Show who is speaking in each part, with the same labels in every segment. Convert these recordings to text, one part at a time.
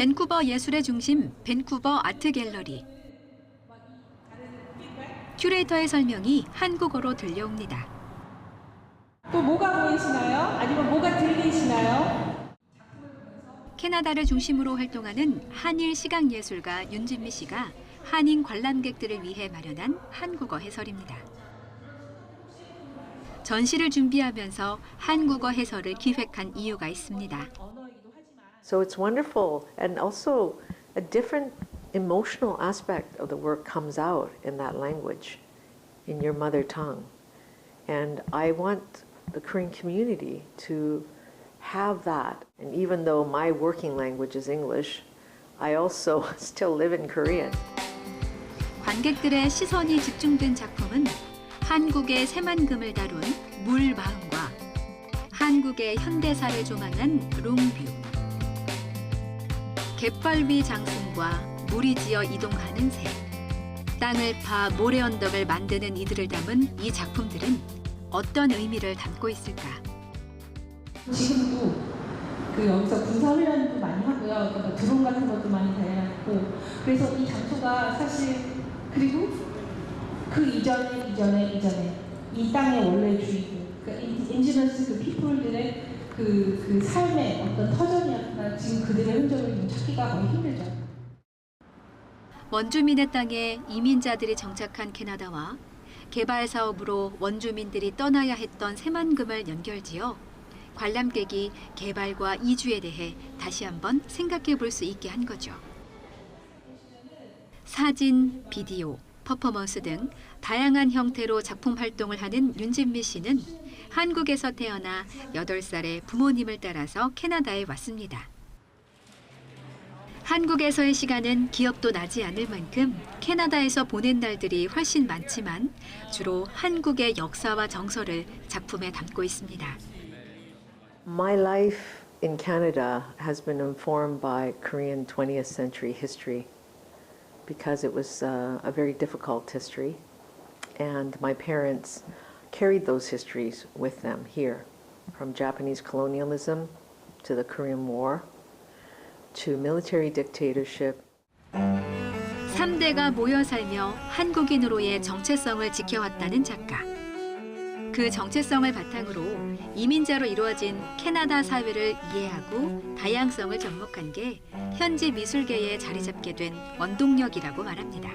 Speaker 1: 밴쿠버 예술의 중심 밴쿠버 아트 갤러리. 큐레이터의 설명이 한국어로 들려옵니다.
Speaker 2: 또 뭐가 보이시나요? 아니면 뭐가 들리시나요?
Speaker 1: 캐나다를 중심으로 활동하는 한일 시각 예술가 윤진미 씨가 한인 관람객들을 위해 마련한 한국어 해설입니다. 전시를 준비하면서 한국어 해설을 기획한 이유가 있습니다.
Speaker 2: 언어이기도 하지만
Speaker 3: So it's wonderful, and also a different emotional aspect of the work comes out in that language, in your mother tongue. And I want the Korean community to have that. And even though my working language is English, I also still live in Korean.
Speaker 1: 관객들의 시선이 집중된 작품은 한국의 새만금을 다룬 물마음과 한국의 현대사를 조망한 롱뷰 갯벌 위 장승과 물이 지어 이동하는 새. 땅을 파 모래 언덕을 만드는 이들을 담은 이 작품들은 어떤 의미를 담고 있을까?
Speaker 2: 지금도 그 여기서 군사 훈련도 많이 하고요. 그러니까 뭐 드론 같은 것도 많이 다양하고. 그래서 이 장소가 사실 그리고 그 이전에 이전에 이전에 이 땅의 원래 주인들 그러니까 인지너스 그 피플들의 그, 그 삶의 어떤 터전이었구나 지금 그들의 흔적을 좀 찾기가 거의 힘들죠.
Speaker 1: 원주민의 땅에 이민자들이 정착한 캐나다와 개발 사업으로 원주민들이 떠나야 했던 새만금을 연결지어 관람객이 개발과 이주에 대해 다시 한번 생각해 볼 수 있게 한 거죠. 사진, 비디오, 퍼포먼스 등 다양한 형태로 작품 활동을 하는 윤진미 씨는 한국에서 태어나 8살에 부모님을 따라서 캐나다에 왔습니다. 한국에서의 시간은 기억도 나지 않을 만큼 캐나다에서 보낸 날들이 훨씬 많지만 주로 한국의 역사와 정서를 작품에 담고 있습니다.
Speaker 3: My life in Canada has been informed by Korean 20th century history because it was uh, a very difficult history. And my parents carried those histories with them here, from Japanese colonialism to the Korean War to military dictatorship
Speaker 1: 3대가 모여 살며 한국인으로의 정체성을 지켜왔다는 작가. 그 정체성을 바탕으로 이민자로 이루어진 캐나다 사회를 이해하고 다양성을 접목한 게 현지 미술계에 자리 잡게 된 원동력이라고 말합니다.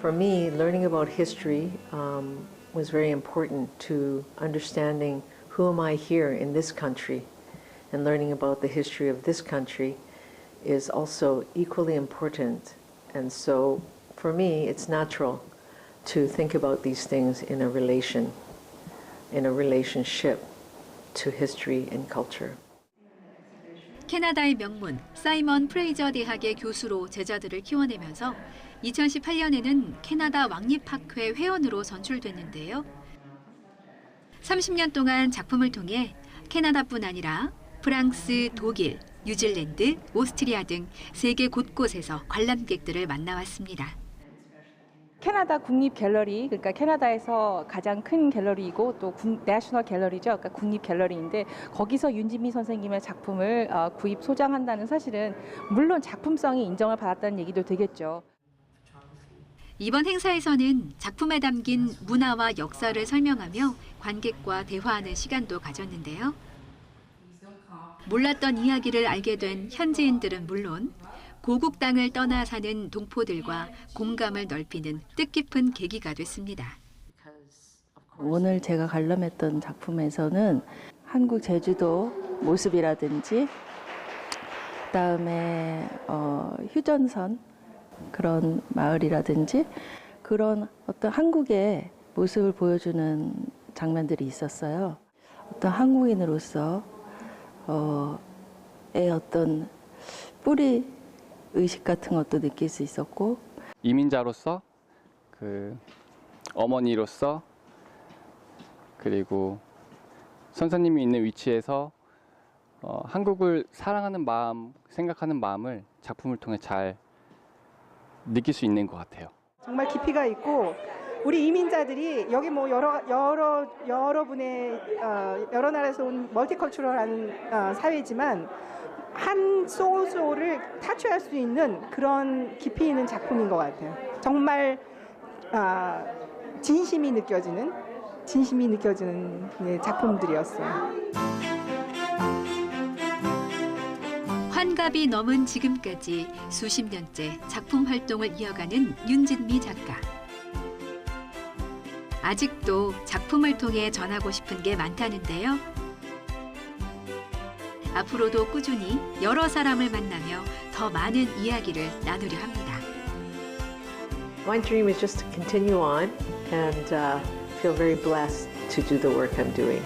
Speaker 3: For me, learning about history um, was very important to understanding who am I here in this country, and learning about the history of this country is also equally important. And so, for me, it's natural to think about these things in a relation, in a relationship to history and culture.
Speaker 1: 캐나다의 명문 사이먼 프레이저 대학의 교수로 제자들을 키워내면서 2018년에는 캐나다 왕립학회 회원으로 선출됐는데요. 30년 동안 작품을 통해 캐나다뿐 아니라 프랑스, 독일, 뉴질랜드, 오스트리아 등 세계 곳곳에서 관람객들을 만나왔습니다.
Speaker 4: 캐나다 국립 갤러리, 그러니까 캐나다에서 가장 큰 갤러리이고 또 국, 내셔널 갤러리죠. 그러니까 국립 갤러리인데 거기서 윤진미 선생님의 작품을 어, 구입 소장한다는 사실은 물론 작품성이 인정을 받았다는 얘기도 되겠죠.
Speaker 1: 이번 행사에서는 작품에 담긴 문화와 역사를 설명하며 관객과 대화하는 시간도 가졌는데요. 몰랐던 이야기를 알게 된 현지인들은 물론 고국 땅을 떠나 사는 동포들과 공감을 넓히는 뜻깊은 계기가 됐습니다.
Speaker 5: 오늘 제가 관람했던 작품에서는 한국 제주도 모습이라든지 그다음에 어, 휴전선 그런 마을이라든지 그런 어떤 한국의 모습을 보여주는 장면들이 있었어요. 어떤 한국인으로서 어, 의 어떤 뿌리 의식 같은 것도 느낄 수 있었고
Speaker 6: 이민자로서 그 어머니로서 그리고 선생님이 있는 위치에서 어, 한국을 사랑하는 마음, 생각하는 마음을 작품을 통해 잘 느낄 수 있는 것 같아요.
Speaker 7: 정말 깊이가 있고 우리 이민자들이 여기 뭐 여러 여러 여러분의 어, 여러 나라에서 온 멀티컬처럴한 어, 사회지만 한 소소를 타취할 수 있는 그런 깊이 있는 작품인 것 같아요. 정말 아, 진심이 느껴지는 진심이 느껴지는 네, 작품들이었어요.
Speaker 1: 환갑이 넘은 지금까지 수십 년째 작품 활동을 이어가는 윤진미 작가. 아직도 작품을 통해 전하고 싶은 게 많다는데요. 앞으로도 꾸준히 여러 사람을 만나며 더 많은 이야기를 나누려 합니다.
Speaker 3: My dream is just to continue on and uh, feel very blessed to do the work I'm doing.